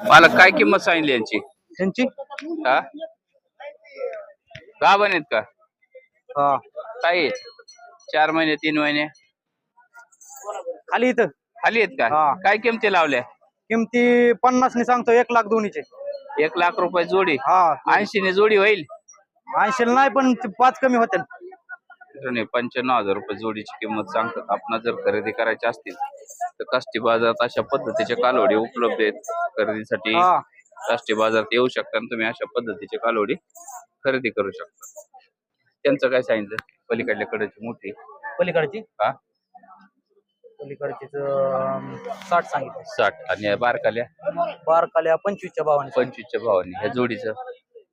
मला काय किंमत सांगितली यांची? त्यांची हा? गाभण आहेत का? हा. काय आहेत चार महिने तीन महिने? खाली इथं. खाली आहेत का? हा. काय किमती लावल्या? किमती पन्नास ने सांगतो एक लाख दोन्हीचे. एक लाख रुपये जोडी? हा. ऐंशी ने जोडी होईल? ऐंशी नाही पण ते पाच कमी होते मित्रांनो, पंच्याण्णव हजार रुपये जोडीची किंमत सांगतात. आपण जर खरेदी करायची असतील तर काष्टी बाजारात अशा पद्धतीचे कालवडी उपलब्ध आहेत. खरेदीसाठी काष्टी बाजारात येऊ शकता आणि तुम्ही अशा पद्धतीचे कालवडी खरेदी करू शकता. त्यांचं काय सांगितलं? पलीकडल्या कडेची मोठी. पलीकडची? हा. पलीकडचीच अं, साठ सांगितलं. साठ. आणि बारकाल्या? बारकाल्या पंचवीसच्या भावाने पंचवीसच्या भावाने. ह्या जोडीचं?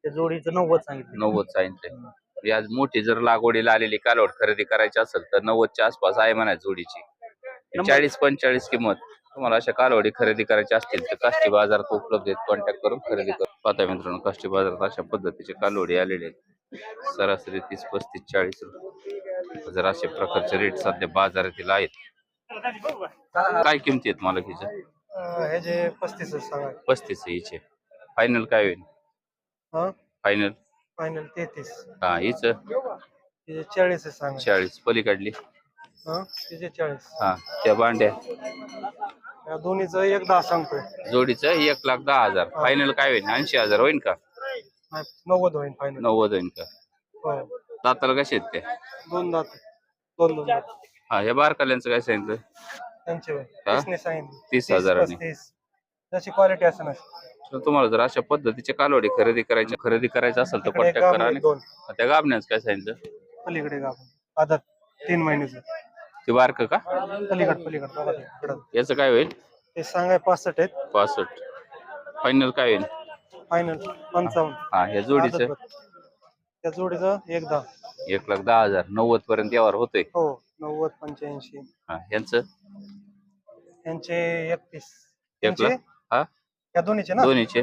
त्या जोडीचं नव्वद सांगितलं. नव्वद सांगितलंय. या मोठी जर लागवडीला आलेली कालवड खरेदी करायची असेल तर नव्वदच्या आसपास आहे म्हणा जोडीची. चाळीस पंचेचाळीस किंमत. तुम्हाला अशा कालवडी खरेदी करायची असतील तर काष्टी बाजारात उपलब्ध आहेत. कॉन्टॅक्ट करून खरेदी करू पाहता मित्रांनो काष्टी बाजारात अशा पद्धतीचे कालवडी आलेले आहेत. सरासरी तीस पस्तीस चाळीस रुपये जर अशा प्रकारचे रेट सध्या बाजारातील आहेत. काय किमती आहेत मला हिच्या? पस्तीस पस्तीस हिचे. फायनल काय होईल? फायनल फायनल तेहतीस. हा हिच? तिचे चाळीस सांगा चाळीस पलीकडली? हा तिचे चाळीस. हा त्या बांड्या या दोन्हीचं एक दहा सांगतोय. जोडीचं एक लाख दहा हजार. फायनल काय होईल ऐंशी हजार होईल का? नाही, नव्वद होईल फायनल नव्वद होईल का? हो. दाताला कसे आहेत ते? दोन दात दोन दोन दात हा या बारकाल्यांचं काय सांगितलं? त्यांचे होय. हा? तीसने सांगितलं. तीस हजाराने. पस्तीस. जशी क्वालिटी असं ना तर तुम्हाला जर अशा पद्धतीचे कालवडी खरेदी करायची खरेदी करायचं असेल तर कॉन्टॅक्ट करा आणि दोन. त्या गाबण्याचं काय सांगितलं? पलीकडे गाभण. आता तीन महिन्याचं. ते बारक का? पलीकड पलीकड. बघा ते, इकडं. याचं काय होईल? ते सांगाय पासष्ट आहेत. पासष्ट. फायनल काय होईल? फायनल पंचावन्न. हा या जोडीचं? आदत बघ. त्या जोडीचं एक दहा. एक लाख दहा हजार. नव्वद पर्यंत यावर होतोय. हो नव्वद पंच्याऐंशी. हा यांचं यांचे एकतीस. एक यांचे लाख हा? या दोन्हीचे ना? दोन्हीचे.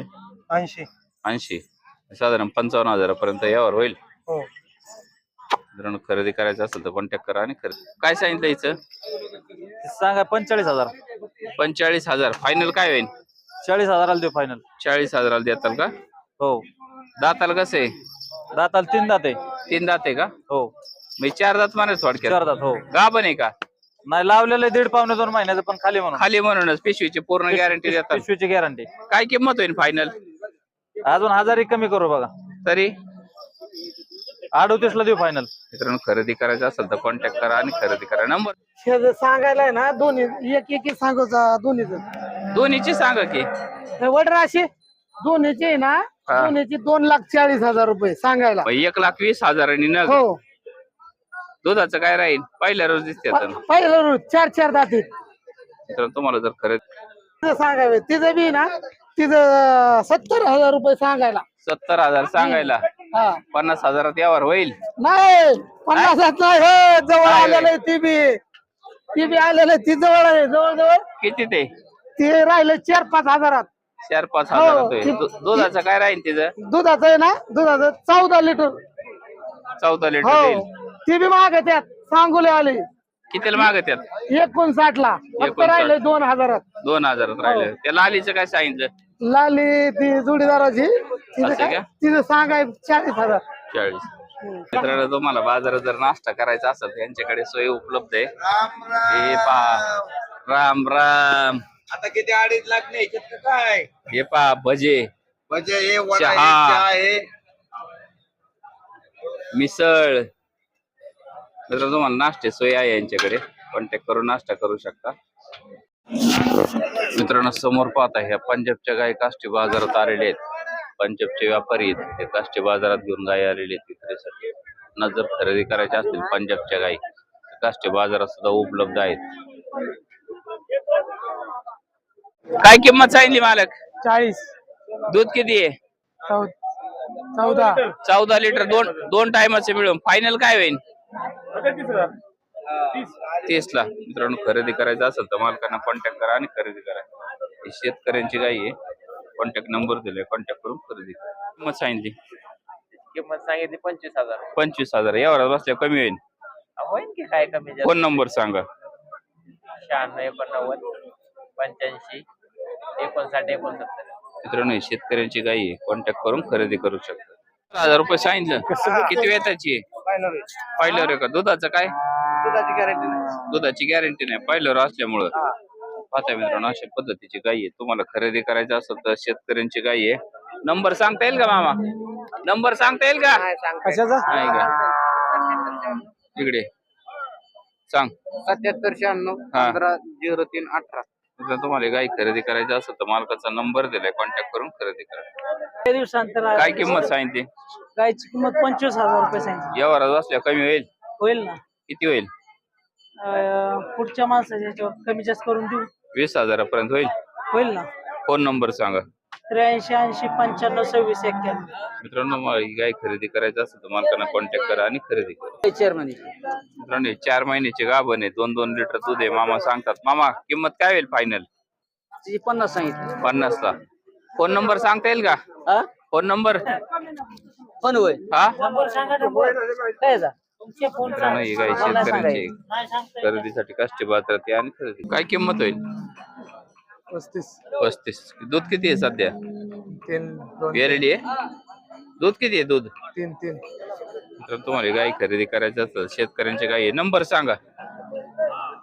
ऐंशी. ऐंशी. साधारण पंचावन्न हजारापर्यंत यावर होईल. हो. जर खरेदी करायचं असेल तर कॉन्टॅक्ट करा आणि खरेदी. काय सांगितलं हिचं? सांगा पंचेचाळीस हजार. पंचेचाळीस हजार. फायनल काय होईल चाळीस हजाराला देऊ फायनल चाळीस हजाराला देताल का? हो. दाताला कसं? आहे दाताला तीन दात आहे. तीन दात आहे का? हो. मी चार दात मारे चार थोडक्यात दात हो. गाभण आहे का? नाही लावलेलं आहे दीड पावणे दोन महिन्याचं पण खाली म्हणून. खाली म्हणूनच पिशवीची पूर्ण गॅरंटी देतात. पिशवीची गॅरंटी काय किंमत होईल फायनल अजून हजार एक कमी करू बघा. तरी? अडोतीस ला देऊ फायनल मित्रांनो खरेदी करायचं असेल तर कॉन्टॅक्ट करा आणि खरेदी करा. नंबर हे सांगायला आहे ना दोन्ही एक एक सांगायचा दोन्हीच. दोन्हीची सांगा की. वडराशे दोन्हीचे आहे ना हा. दोन्हीची दोन लाख चाळीस हजार रुपये सांगायला. एक लाख वीस हजारांनी नग. हो. दुधाचं काय राहील? पहिल्या रोज दिसते आता. प- पहिलं रोज चार चार दाती मित्रांनो तुम्हाला जर तिचं सांगावे तिचं बी ना तिचं सत्तर हजार रुपये सांगायला. सत्तर हजार सांगायला. हा. पन्नास हजारात यावर होईल. नाही पन्नासात नाही. हो जवळ आलेलं आहे ती बी. ती बी आलेलं आहे. ती जवळ आहे जवळ जवळ किती ते? ते राहिले चार पाच हजारात. चार पाच हो, हजारात होईल. ती- दु- दुधाचं काय राहील तिचं? दुधाचं आहे ना दुधाचं चौदा लिटर. चौदा लिटर हो. ती बी माग त्यात सांगोले आले. कितीला मागत यात एकोणसाठ ला फक्त 59. राहिले दोन हजारात. दोन हजारात राहिले. त्या लालीचं काय सांगितलं लाली ती जोडीदाराची. तिचं असं काय? का? तिचं सांगाय चाळीस हजार. चाळीस. मित्रांनो तुम्हाला बाजारात जर नाश्ता करायचा असेल तर यांच्याकडे सोय उपलब्ध आहे. हे पहा. राम राम. आता किती अडीच लाख नाही काय? हे पहा भजे. म्हणजे हे वडा चहा. आहे, चहा आहे मिसळ. मित्रांनो तुम्हाला नाश्ते सोय आहे यांच्याकडे. कॉन्टॅक्ट करून नाश्ता करू शकता. मित्रांनो समोर पाहता ह्या पंजाबच्या गाय काष्टी बाजारात आलेले आहेत. पंजाबचे व्यापारी आहेत. ते काष्टी बाजारात घेऊन गाय आलेले आहेत विक्रीसाठी. न जर खरेदी करायच्या असतील पंजाबच्या गायी काष्टी बाजारात सुद्धा उपलब्ध आहेत. काय किंमत सांगितली मालक? चाळीस. दूध किती आहे? चौदा. चौदा लिटर दोन दोन टायमाचे मिळून. फायनल काय होईल तीस. ला मित्रांनो खरेदी करायचं असेल तर मालकांना कॉन्टॅक्ट करा आणि खरेदी करा. ही शेतकऱ्यांची गाई आहे. कॉन्टॅक्ट नंबर दिलाय कॉन्टॅक्ट करून खरेदी करा. किंमत सांगितली. किंमत सांगितली पंचवीस हजार. पंचवीस हजार. यावर बसल्या कमी होईल होईल की काय कमी फोन नंबर सांगा. शहाण्णव एकोणनव्वद पंच्याऐंशी एकोणसाठ एकोणसत्तर. मित्रांनो ही शेतकऱ्यांची गाई आहे. कॉन्टॅक्ट करून खरेदी करू शकता. हजार रुपये सांगितलं. किती वेताची आहे? पहिल्यावर आहे का? दुधाचं काय? दुधाची गॅरंटी नाही. दुधाची गॅरंटी नाही. पहिल्यावर असल्यामुळं. पाहता मित्रांनो अशा पद्धतीची गाई आहे. तुम्हाला खरेदी करायचं असेल तर शेतकऱ्यांची गाई आहे. नंबर सांगता येईल का मामा? नंबर सांगता येईल का? कशाचा? नाही का? इकडे. सांग. सत्याहत्तर शहाण्णव हा. पंधरा झिरो तीन अठरा. जर तुम्हाला गाई खरेदी करायची असेल तर मालकाचा नंबर दिलाय कॉन्टॅक्ट करून खरेदी करा. त्या दिवसांतर काय किंमत सांगितली? गायची किंमत पंचवीस हजार रुपये सांगितली. व्यवहारात असल्या कमी होईल? होईल ना. किती होईल? अं, पुढच्या माणसाच्या याच्यावर कमी जास्त करून देऊ. वीस हजारापर्यंत होईल? होईल ना. फोन नंबर सांगा. त्र्याऐंशी ऐंशी पंच्याण्णव सव्वीस एक्क्याण्णव मित्रांनो ही गाय खरेदी करायची असेल तर मालकांना कॉन्टॅक्ट करा आणि खरेदी करा. चेअरमन मित्रांनो हे चार महिन्याचे गाभण आहे. दोन दोन लिटर दूध आहे. मामा सांगतात मामा किंमत काय होईल फायनल तिची पन्नास सांगितली. पन्नास ला फोन नंबर सांगता येईल का? हा? Phone number? पण होय. हा? नंबर सांगा काय जा. तुमचे फोन मित्रांनो ही गाय शेतकऱ्यांची खरेदीसाठी काष्टी बाजारात आहे आणि खरेदी. काय किंमत होईल? पस्तीस. पस्तीस. दूध किती आहे सध्या? तीन दोन आहे? दूध किती आहे दूध? तीन तीन. तर तुम्हाला गाय खरेदी करायची असेल शेतकऱ्यांची गाय आहे. नंबर सांगा.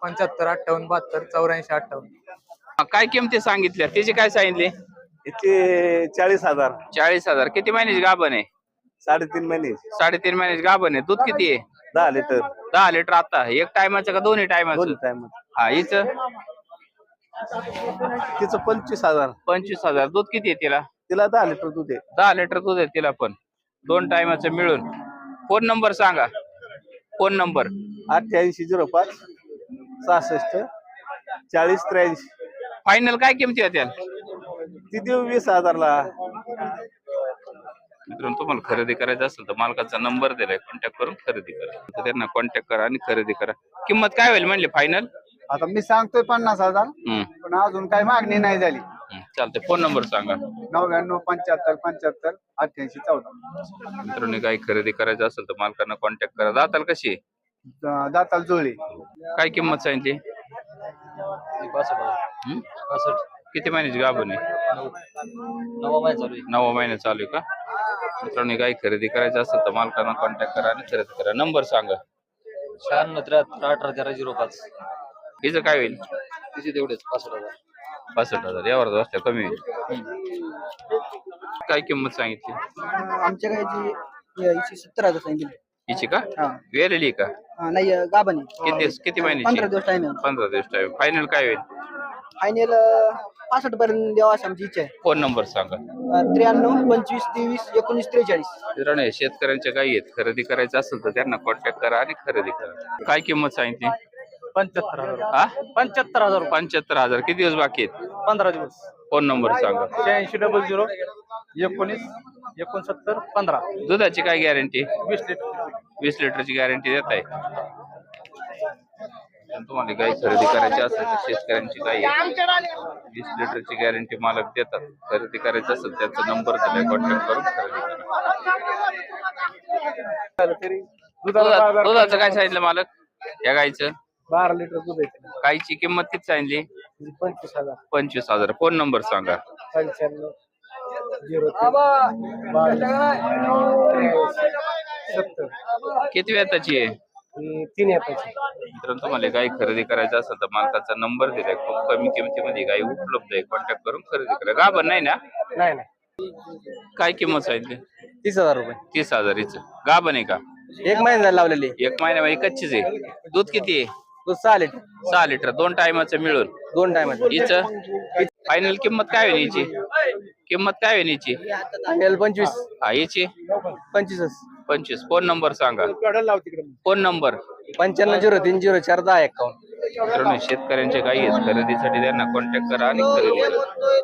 पंच्याहत्तर अठ्ठावन्न बहात्तर चौऱ्याऐंशी अठ्ठावन्न. हा, काय किमती सांगितल्या? त्याची काय सांगितली? इथे चाळीस हजार. चाळीस हजार. किती महिन्याची गाभण आहे? साडेतीन महिने. साडेतीन महिन्याची गाभण आहे. दूध किती आहे? दहा लिटर. दहा लिटर आता. एक टायमाचं का दोन्ही टायमाचं? टाइम हा हिचं? तिचं पंचवीस हजार. पंचवीस हजार. दूध किती आहे तिला? तिला दहा लिटर दूध आहे. दहा लिटर दूध आहे तिला पण. दोन टायमाचं मिळून. फोन नंबर सांगा. Phone number. अठ्ठ्याऐंशी झिरो पाच सहासष्ट चाळीस त्र्याऐंशी. फायनल काय किमती होत्या ती देऊ वीस हजारला. मित्रांनो तुम्हाला खरेदी करायचं असेल तर मालकाचा नंबर दिलाय. कॉन्टॅक्ट करून खरेदी करा. तर त्यांना कॉन्टॅक्ट करा आणि खरेदी करा. किंमत काय होईल म्हणले? फायनल आता मी सांगतोय पन्नास हजार हम्म. पण अजून काही मागणी नाही झाली. चालतंय. फोन नंबर सांगा. नव्याण्णव पंच्याहत्तर पंच्याहत्तर अठ्ठ्याऐंशी चौदा. मित्रांनो काही खरेदी करायचं असेल तर मालकांना कॉन्टॅक्ट करा. जाताल कशी? द- दाताल जुळली. काय किंमत सांगितली? हम्म? किती महिन्याची गाभण आहे? नवा महिना चालू आहे. का? मित्रांनो काही खरेदी करायचं असेल तर मालकांना कॉन्टॅक्ट करा आणि खरेदी करा. नंबर सांगा. शहाण्णव त्र्याहत्तर अठरा तेरा झिरो पाच. हिचं काय होईल? तिचे तेवढेच पासष्ट हजार. पासष्ट हजार यावर असल्या कमी होईल. काय किंमत सांगितली? आमच्या हिची सत्तर हजार सांगितली. हिची का? हा. वेलेली का? हा, नाही गाबानी किती किती पंधरा महिन्याची दिवस टाइम आहे. पंधरा दिवस टाइम फायनल काय होईल? फायनल पासष्ट पर्यंत द्यावा अशी आमची इच्छा आहे. फोन नंबर सांगा. त्र्याण्णव पंचवीस तेवीस एकोणीस त्रेचाळीस. मित्रांनो हे शेतकऱ्यांच्या गायी आहेत. खरेदी करायचं असेल तर त्यांना कॉन्टॅक्ट करा आणि खरेदी करा. काय किंमत सांगितली? पंच्याहत्तर हजार. हा पंच्याहत्तर हजार पंच्याहत्तर हजार. किती दिवस बाकी आहेत? पंधरा दिवस. फोन नंबर सांगा. शहाऐंशी डबल झिरो एकोणीस एकोणसत्तर पंधरा. दुधाची काय गॅरंटी वीस लिटर. वीस लिटरची गॅरंटी देत आहे तुम्हाला गाय खरेदी करायची असेल तर शेतकऱ्यांची गाय. वीस लिटरची गॅरंटी मालक देतात. खरेदी करायचं असेल त्यांचा नंबर दिलाय कॉन्टॅक्ट करून खरेदी करा. दुधाचं काय सांगितलं मालक? या गायचं बारा लिटर दूध आहे गायची किंमत किती सांगितली? पंचवीस हजार. पंचवीस हजार. फोन नंबर सांगा? पंच्याण्णव झिरो सत्तर. किती वेताची आहे? ही तीन येताची मित्रांनो तुम्हाला गाय खरेदी करायचं असेल तर मालकाचा नंबर दिलाय. खूप कमी किमतीमध्ये गाय उपलब्ध आहे. कॉन्टॅक्ट करून खरेदी करा. गाभण नाही ना? नाही नाही. काय किंमत सांगितली? तीस हजार रुपये. तीस हजारीच. गाभण आहे का? एक महिना झाला लावलेली. एक महिन्यामध्ये कच्चीच आहे. दूध किती आहे? दूध सहा लिटर. सहा लिटर दोन टायमाचं मिळून. दोन टाइम हिच? फायनल किंमत काय होईल हिची? किंमत काय होईल हिची? फायनल पंचवीस. हा हिची? पंचवीस पंचवीस. फोन नंबर सांगा. Phone number. पंच्याण्णव झिरो तीन झिरो चार दहा एकावन्न. मित्रांनो शेतकऱ्यांच्या गायी आहेत खरेदीसाठी त्यांना कॉन्टॅक्ट करा आणि खरेदी करा.